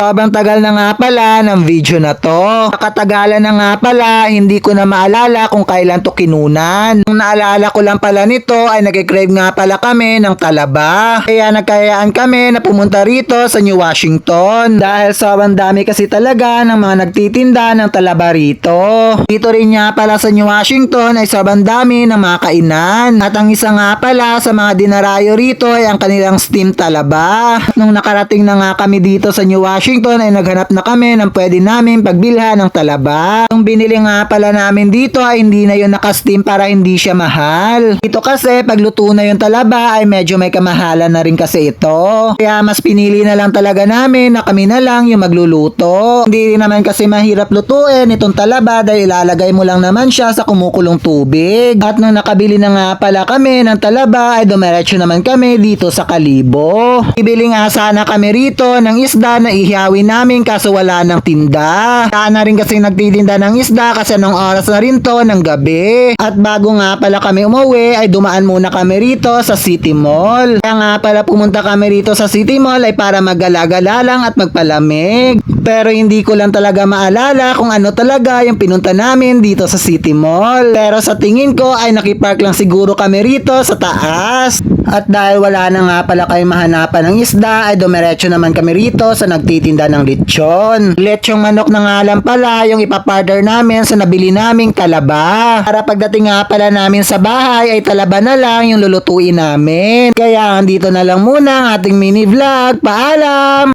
Sobrang tagal na nga pala ng video na to. Nakatagalan na nga pala, hindi ko na maalala kung kailan to kinunan. Nung naalala ko lang pala nito ay nag-crave nga pala kami ng talaba. Kaya nagkayaan kami na pumunta rito sa New Washington. Dahil sobrang dami kasi talaga ng mga nagtitinda ng talaba rito. Dito rin nga pala sa New Washington ay sobrang dami ng mga kainan. At ang isa nga pala sa mga dinarayo rito ay ang kanilang steam talaba. Nung nakarating na nga kami dito sa New Washington ay naghanap na kami ng pwede namin pagbilhan ng talaba. Yung binili nga pala namin dito ay hindi na yun naka-steam para hindi siya mahal. Dito kasi pagluto na yung talaba ay medyo may kamahalan na rin kasi ito. Kaya mas pinili na lang talaga namin na kami na lang yung magluluto. Hindi rin naman kasi mahirap lutuin itong talaba dahil ilalagay mo lang naman siya sa kumukulong tubig. At nung nakabili na nga pala kami ng talaba ay dumiretso naman kami dito sa Kalibo. Ibili nga sana kami rito ng isda na ihiyawin namin kaso wala ng tinda. Kaya na rin kasi nagtitinda ng isda kasi anong oras na rin to ng gabi. At bago nga pala kami umuwi ay dumaan muna kami rito sa City Mall. Kaya nga pala pumunta kami rito sa City Mall ay para maggala-gala lang at magpalamig. Pero hindi ko lang talaga maalala kung ano talaga yung pinunta namin dito sa City Mall. Pero sa tingin ko ay nakipark lang siguro kami rito sa taas. At dahil wala na nga pala kayo mahanapan ng isda ay dumiretso naman kami rito sa nagtitinda ng lechon. Lechong manok na nga lang pala yung ipapartner namin sa nabili naming talaba. Para pagdating nga pala namin sa bahay ay talaba na lang yung lulutuin namin. Kaya andito na lang muna ang ating mini vlog. Paalam!